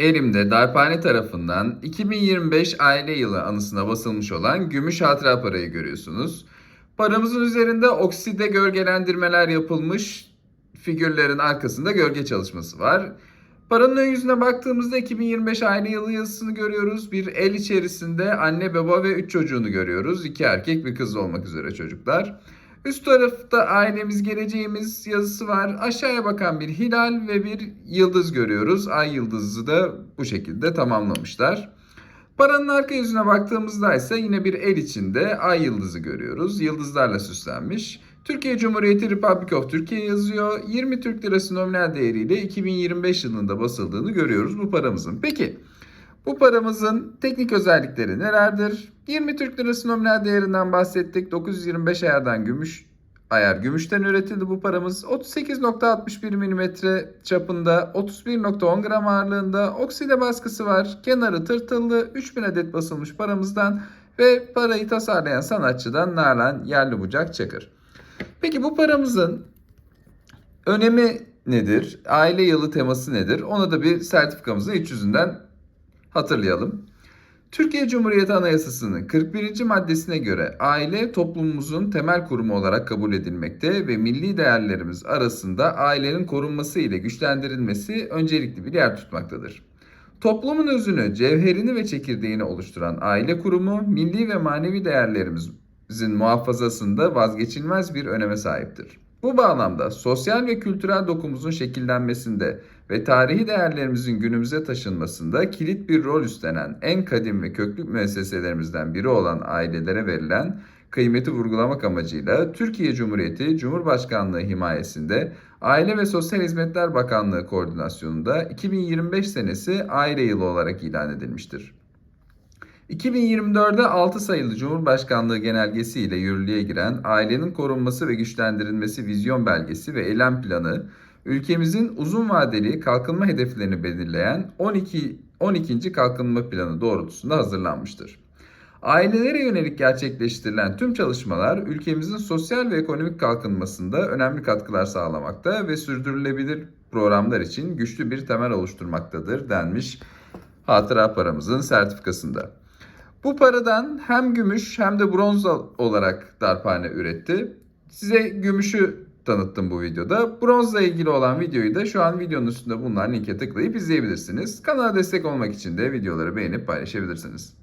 Elimde Darphane tarafından 2025 aile yılı anısına basılmış olan gümüş hatıra parayı görüyorsunuz. Paramızın üzerinde okside gölgelendirmeler yapılmış figürlerin arkasında gölge çalışması var. Paranın ön yüzüne baktığımızda 2025 aile yılı yazısını görüyoruz. Bir el içerisinde anne baba ve 3 çocuğunu görüyoruz. İki erkek bir kız olmak üzere çocuklar. Üst tarafta ailemiz geleceğimiz yazısı var. Aşağıya bakan bir hilal ve bir yıldız görüyoruz. Ay yıldızı da bu şekilde tamamlamışlar. Paranın arka yüzüne baktığımızda ise yine bir el içinde ay yıldızı görüyoruz. Yıldızlarla süslenmiş. Türkiye Cumhuriyeti Republic of Türkiye yazıyor. 20 Türk Lirası nominal değeriyle 2025 yılında basıldığını görüyoruz bu paramızın. Peki bu paramızın teknik özellikleri nelerdir? 20 Türk Lirası nominal değerinden bahsettik. 925 ayardan gümüş ayar gümüşten üretildi bu paramız. 38.61 mm çapında, 31.10 gram ağırlığında, okside baskısı var. Kenarı tırtıllı, 3000 adet basılmış paramızdan ve parayı tasarlayan sanatçıdan Nalan Yerli Bucak Çakır. Peki bu paramızın önemi nedir? Aile yılı teması nedir? Ona da bir sertifikamızın iç yüzünden hatırlayalım. Türkiye Cumhuriyeti Anayasası'nın 41. maddesine göre aile toplumumuzun temel kurumu olarak kabul edilmekte ve milli değerlerimiz arasında ailenin korunması ile güçlendirilmesi öncelikli bir yer tutmaktadır. Toplumun özünü, cevherini ve çekirdeğini oluşturan aile kurumu, milli ve manevi değerlerimizin muhafazasında vazgeçilmez bir öneme sahiptir. Bu bağlamda sosyal ve kültürel dokumuzun şekillenmesinde ve tarihi değerlerimizin günümüze taşınmasında kilit bir rol üstlenen en kadim ve köklü müesseselerimizden biri olan ailelere verilen kıymeti vurgulamak amacıyla Türkiye Cumhuriyeti Cumhurbaşkanlığı himayesinde Aile ve Sosyal Hizmetler Bakanlığı koordinasyonunda 2025 senesi aile yılı olarak ilan edilmiştir. 2024'de 6 sayılı Cumhurbaşkanlığı genelgesi ile yürürlüğe giren Ailenin Korunması ve Güçlendirilmesi Vizyon Belgesi ve Eylem Planı, ülkemizin uzun vadeli kalkınma hedeflerini belirleyen 12 12. Kalkınma Planı doğrultusunda hazırlanmıştır. Ailelere yönelik gerçekleştirilen tüm çalışmalar ülkemizin sosyal ve ekonomik kalkınmasında önemli katkılar sağlamakta ve sürdürülebilir programlar için güçlü bir temel oluşturmaktadır denmiş hatıra paramızın sertifikasında. Bu paradan hem gümüş hem de bronz olarak darphane üretti. Size gümüşü tanıttım bu videoda. Bronzla ilgili olan videoyu da şu an videonun üstünde bulunan linke tıklayıp izleyebilirsiniz. Kanala destek olmak için de videoları beğenip paylaşabilirsiniz.